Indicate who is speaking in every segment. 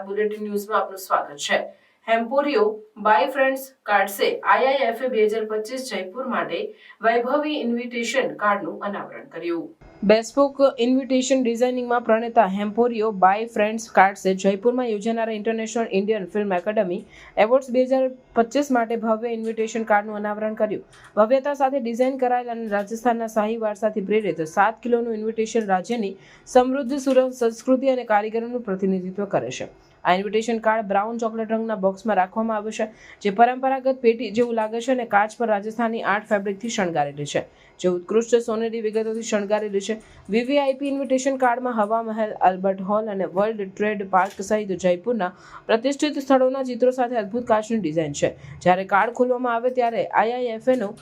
Speaker 1: નમસ્કાર બુલેટિન ન્યૂઝમાં આપનું સ્વાગત છે. હેમ્પોરિયો બાય ફ્રેન્ડ્સ કાર્ડસે આઈઆઈએફએ બે હજાર પચીસ જયપુર માટે વૈભવી ઇન્વિટેશન કાર્ડનું અનાવરણ કર્યું. બેસ્પોક ઇન્વિટેશન ડિઝાઇનિંગમાં પ્રણેતા હેમ્પોરિયો બાય ફ્રેન્ડ્સ કાર્ડસે જયપુરમાં યોજાનારા international Indian film academy awards બે હજાર પચીસ માટે ભવ્ય ઇન્વિટેશન કાર્ડનું અનાવરણ કર્યું. ભવ્યતા સાથે ડિઝાઇન કરાયેલ અને રાજસ્થાનના શાહી વારસાથી પ્રેરિત સાત કિલોનું ઇન્વિટેશન રાજ્યની સમૃદ્ધ સુર સંસ્કૃતિ અને કારીગરોનું પ્રતિનિધિત્વ કરે છે. આ ઇન્વિટેશન કાર્ડ બ્રાઉન ચોકલેટ રંગના બોક્સમાં રાખવામાં આવ્યું છે, જે પરંપરાગત પેટી જેવું લાગે છે અને કાચ પર રાજસ્થાની આર્ટ ફેબ્રિકથી શણગારેલી છે, જે ઉત્કૃષ્ટ સોનેરી વિગતોથી શણગારેલી છે. વીવીઆઈપી ઇન્વિટેશન કાર્ડમાં હવા મહેલ આલ્બર્ટ હોલ અને વર્લ્ડ ટ્રેડ પાર્ક સહિત જયપુરના પ્રતિષ્ઠિત સ્થળોના ચિત્રો સાથે અદ્ભુત કાચની ડિઝાઇન છે. જ્યારે કાર્ડ ખોલવામાં આવે ત્યારે આઈઆઈએફએનો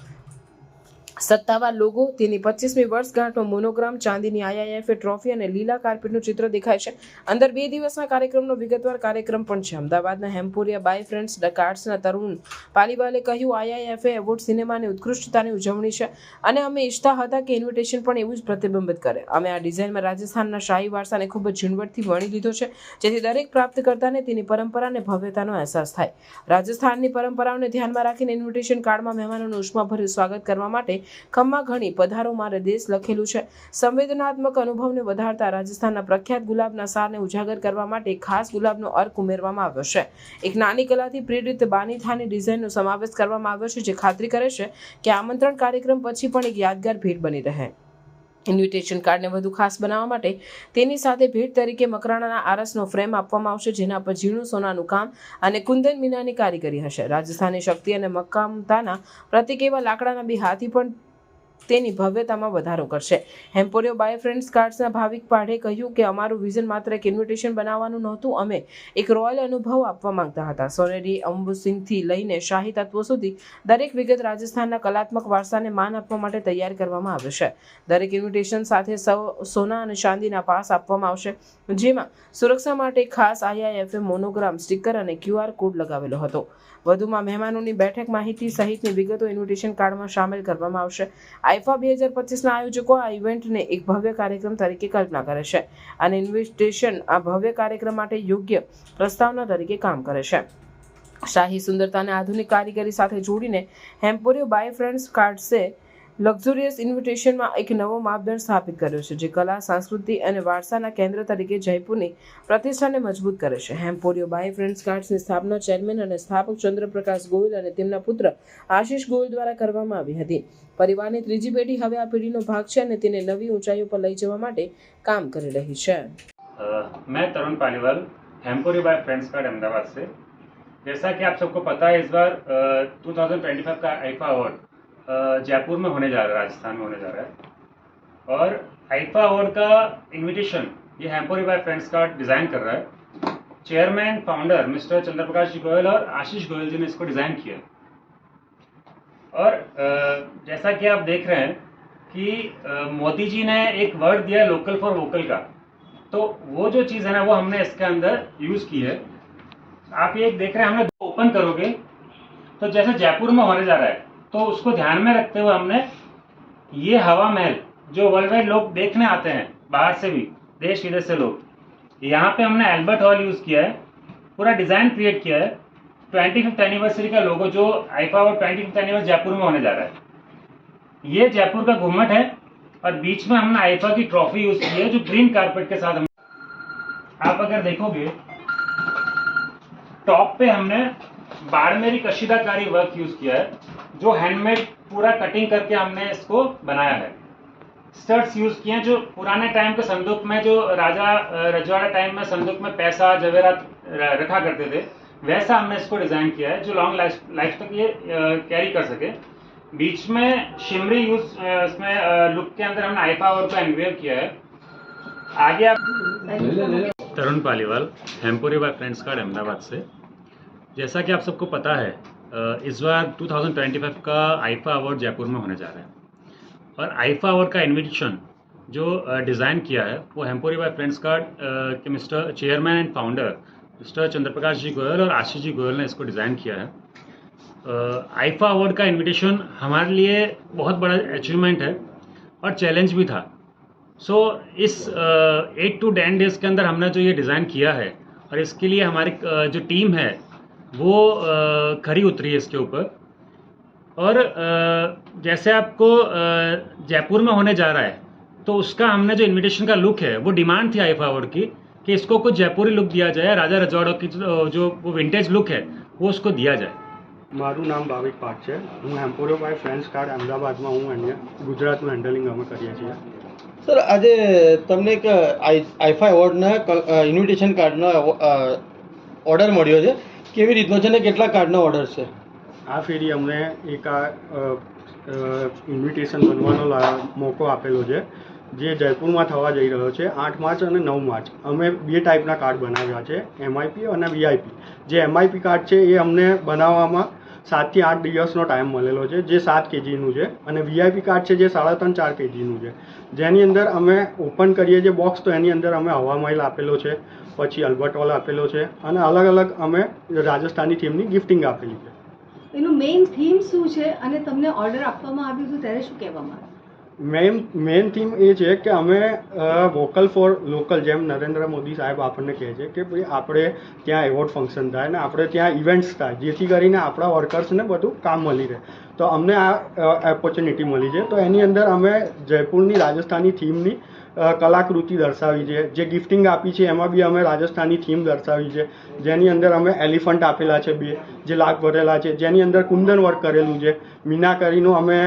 Speaker 1: સત્તાવાર લોગો, તેની પચીસમી વર્ષગાંઠનો મોનોગ્રામ, ચાંદીની આઈઆઈએફએ ટ્રોફી અને લીલા કાર્પેટનું ચિત્ર દેખાય છે. અંદર બે દિવસના કાર્યક્રમનો વિગતવાર કાર્યક્રમ પણ છે. અમદાવાદના હેમ્પોરિયા બાય ફ્રેન્ડ્સ ડકાર્ટ્સના તરુણ પાલીવાલે કહ્યું, આઈઆઈએફએ એવોર્ડ સિનેમાની ઉત્કૃષ્ટતાની ઉજવણી છે અને અમે ઈચ્છતા હતા કે ઇન્વિટેશન પણ એવું જ પ્રતિબિંબિત કરે. અમે આ ડિઝાઇનમાં રાજસ્થાનના શાહી વારસાને ખૂબ જ ઝીણવટથી વણી લીધો છે, જેથી દરેક પ્રાપ્તકર્તાને તેની પરંપરા અને ભવ્યતાનો અહેસાસ થાય. રાજસ્થાનની પરંપરાઓને ધ્યાનમાં રાખીને ઇન્વિટેશન કાર્ડમાં મહેમાનોનું ઉષ્માભર્યું સ્વાગત કરવા માટે ખમ્મા ઘણી પધારો મારે દેશ લખેલું છે. સંવેદનાત્મક અનુભવને વધારતા રાજસ્થાનના પ્રખ્યાત ગુલાબના સારને ઉજાગર કરવા માટે ખાસ ગુલાબનો અર્ક ઉમેરવામાં આવ્યો છે. એક નાની કલાથી પ્રેરિત બાનીથાની ડિઝાઇનનો સમાવેશ કરવામાં આવ્યો છે, જે ખાતરી કરે છે કે આમંત્રણ કાર્યક્રમ પછી પણ એક યાદગાર ભેટ બની રહે. ઇન્વિટેશન કાર્ડને વધુ ખાસ બનાવવા માટે તેની સાથે ભેટ તરીકે મકરાણાના આરસનો ફ્રેમ આપવામાં આવશે, જેના પર ઝીણું સોનાનું કામ અને કુંદન મીનાની કારીગરી હશે. રાજસ્થાની શક્તિ અને મક્કામતાના પ્રતિક એવા લાકડાના બે હાથી પણ તેની ભવ્યતામાં વધારો કરશે. હેમ્પોરિયો બાય ફ્રેન્ડ્સ કાર્ડ્સના ભાવિક પાઢે કહ્યું કે અમારું વિઝન માત્ર એક ઇન્વિટેશન બનાવવાનું નહોતું, અમે એક રોયલ અનુભવ આપવા માંગતા હતા. સોનેરી અંબુસિંગથી લઈને શાહી તત્વો સુધી દરેક વિગત રાજસ્થાનના કલાત્મક વારસાને માન આપવા માટે તૈયાર કરવામાં આવ્યો છે. દરેક ઇન્વિટેશન સાથે સૌ સોના અને ચાંદીના પાસ આપવામાં આવશે. જેમાં સુરક્ષા માટે ખાસ આઈઆઈએફએ મોનોગ્રામ સ્ટીકર અને ક્યુઆર કોડ લગાવેલો હતો. વધુમાં મહેમાનોની બેઠક માહિતી સહિતની વિગતો ઇન્વિટેશન કાર્ડમાં સામેલ કરવામાં આવશે. આઈફા બે હજાર પચીસના આયોજકો આ ઇવેન્ટને એક ભવ્ય કાર્યક્રમ તરીકે કલ્પના કરે છે અને ઇન્વિટેશન આ ભવ્ય કાર્યક્રમ માટે યોગ્ય પ્રસ્તાવના તરીકે કામ કરે છે. શાહી સુંદરતાને આધુનિક કારીગરી સાથે જોડીને હેમ્પોરિયો બાય ફ્રેન્ડ્સ કાર્ડ્સે લક્ઝુરિયસ ઇન્વિટેશનમાં એક નવો માપદંડ સ્થાપિત કર્યો છે જે કલા સંસ્કૃતિ અને વારસાના કેન્દ્ર તરીકે જયપુરની પ્રતિષ્ઠાને મજબૂત કરે છે હેમ્પોરિયો બાય ફ્રેન્ડ્સ કાર્ડ્સની સ્થાપના ચેરમેન અને સ્થાપક ચંદ્રપ્રકાશ ગોયલ અને તેમના પુત્ર આશીષ ગોયલ દ્વારા કરવામાં આવી હતી પરિવારની ત્રીજી પેઢી હવે આ પેઢીનો ભાગ છે અને તેને નવી ઊંચાઈઓ પર લઈ જવા માટે કામ કરી રહી છે
Speaker 2: अ, मैं तरुण पालीवाल हेम्पोरी बाय फ्रेंड्स कार्ड अहमदाबाद से जैसा कि आप सबको पता है इस बार अ, 2025 का आईफा अवार्ड अ, जयपुर में होने जा रहा है, राजस्थान में होने जा रहा है। और आईफा अवार्ड का इनविटेशन ये हेम्पोरी बाय फ्रेंड्स कार्ड डिज़ाइन कर रहा है। Chairman founder mister Chandraprakash ji Goyal और आशीष गोयल जी ने इसको डिज़ाइन किया और जैसा कि आप देख रहे हैं कि मोदी जी ने एक वर्ड दिया लोकल फॉर वोकल का। तो वो जो चीज़ है ना, वो हमने इसके अंदर यूज़ की है। आप ये देख रहे हैं, हमने ओपन करोगे। तो जैसे जयपुर में होने जा रहा है तो उसको ध्यान में रखते हुए हमने ये हवा महल, जो वर्ल्ड वाइड लोग देखने आते हैं, बाहर से भी, देश विदेश से लोग, यहाँ पे हमने एल्बर्ट हॉल यूज़ किया है, पूरा डिज़ाइन क्रिएट किया है ट्वेंटी फिफ्थ एनिवर्सरी का लोगो जो आईफा और ट्वेंटी फिफ्थ एनिवर्सरी जयपुर में होने जा रहा है। ये जयपुर का घुम्मट है, और बीच में हमने आईफा की ट्रॉफी यूज़ की है, जो ग्रीन कारपेट के साथ हम आप अगर देखोगे टॉप पे हमने बाड़मेरी कशीदाकारी वर्क यूज़ किया है। जो हैंडमेड पूरा कटिंग करके हमने इसको बनाया है। स्टड्स यूज़ किए हैं जो पुराने टाइम के संदूक में, जो राजा रजवाड़ा टाइम में संदूक में पैसा जवेरात रखा करते थे, वैसा हमने इसको डिज़ाइन किया है जो लॉन्ग लाइफ तक ये कैरी कर सके। बीच में शिमरी यूज़ इसमें लुक के अंदर हमने आईफा और एनवेव किया है। आगे आप तरुण पालीवाल, हेम्पोरी बाय फ्रेंड्स कार्ड अहमदाबाद से। जैसा कि आप सबको पता है इस बार 2025 का आईफा अवार्ड जयपुर में होने जा रहा है। और आईफा अवार्ड का इनविटेशन जो डिज़ाइन किया है वो हेम्पोरी बाय फ्रेंड्स कार्ड के mister chairman and founder mister Chandraprakash ji Goyal और आशीष जी गोयल ने इसको डिज़ाइन किया है। आईफा अवार्ड का इनविटेशन हमारे लिए बहुत बड़ा अचीवमेंट है और चैलेंज भी था। सो so, इस एट टू टेन डेज़ के अंदर हमने जो ये डिज़ाइन किया है और इसके लिए हमारी जो टीम है वो अ, खरी उतरी है इसके ऊपर और अ, जैसे आपको अ, जयपुर में होने जा रहा है तो उसका हमने जो इनविटेशन का लुक है वो डिमांड थी आई अवार्ड की कि इसको कुछ जयपुरी लुक दिया जाए राजा रजवाड़ों की जो जो वो विंटेज लुक है वो उसको दिया जाए
Speaker 3: મારું નામ ભાવિક પાટ છે હું એમ્પોરિયો બાય ફ્રેન્ડ્સ કાર્ડ અમદાવાદમાં હું અહીંયા ગુજરાતનું હેન્ડલિંગ અમે કરીએ છીએ
Speaker 4: સર આજે તમને એક આઈફા એવોર્ડના ઇન્વિટેશન કાર્ડનો ઓર્ડર મળ્યો છે કેવી રીતનો છે ને કેટલા કાર્ડનો ઓર્ડર છે?
Speaker 3: આ ફેરી અમને એક આ ઇન્વિટેશન બનવાનો મોકો આપેલો છે, જે જયપુરમાં થવા જઈ રહ્યો છે, આઠ માર્ચ અને નવ માર્ચ. અમે બે ટાઈપના કાર્ડ બનાવ્યા છે એમઆઈપી અને વીઆઈપી જે એમઆઈપી કાર્ડ છે એ અમને બનાવવામાં સાતથી આઠ દિવસનો ટાઈમ મળેલો છે, જે સાત કેજીનું છે. અને વીઆઈપી કાર્ડ છે જે સાડા ત્રણ, ચાર કેજીનું છે. જેની અંદર અમે ઓપન કરીએ છીએ બોક્સ તો એની અંદર અમે હવા મહેલ આપેલો છે, પછી અલ્બર્ટ હોલ આપેલો છે, અને અલગ અલગ અમે રાજસ્થાની થીમની ગિફ્ટિંગ આપેલી છે.
Speaker 5: એનું મેઇન થીમ શું છે? અને તમને ઓર્ડર આપવામાં આવ્યું હતું, ત્યારે શું કહેવામાં
Speaker 3: મેઇન મેઇન થીમ એ છે કે અમે વોકલ ફોર લોકલ જેમ નરેન્દ્ર મોદી સાહેબ આપણને કહે છે કે ભાઈ આપણે ત્યાં એવોર્ડ ફંક્શન થાય ને આપણે ત્યાં ઇવેન્ટ્સ થાય, જેથી કરીને આપણા વર્કર્સને બધું કામ મળી રહે. તો અમને આ ઓપોર્ચ્યુનિટી મળી છે. તો એની અંદર અમે જયપુરની રાજસ્થાની થીમની કલાકૃતિ દર્શાવી છે. જે ગિફ્ટિંગ આપી છે એમાં બી અમે રાજસ્થાની થીમ દર્શાવી છે. જેની અંદર અમે એલિફન્ટ આપેલા છે બે જે લાગ ભરેલા છે. જેની અંદર કુંદન વર્ક કરેલું છે. મીનાકરીનું અમે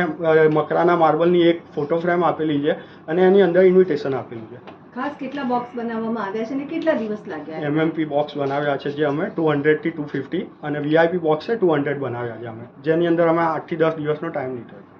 Speaker 3: મકરાના માર્બલની એક ફોટો ફ્રેમ આપેલી છે અને એની અંદર ઇન્વિટેશન આપેલું છે.
Speaker 5: ખાસ કેટલા બોક્સ બનાવવામાં આવ્યા છે અને કેટલા દિવસ લાગ્યા?
Speaker 3: એમએમપી બોક્સ બનાવ્યા છે જે અમે ટુ હંડ્રેડથી ટુ ફિફ્ટી અને વીઆઈપી બોક્સ છે ટુ હંડ્રેડ બનાવ્યા છે અમે. જેની અંદર અમે આઠથી દસ દિવસનો ટાઈમ લીધો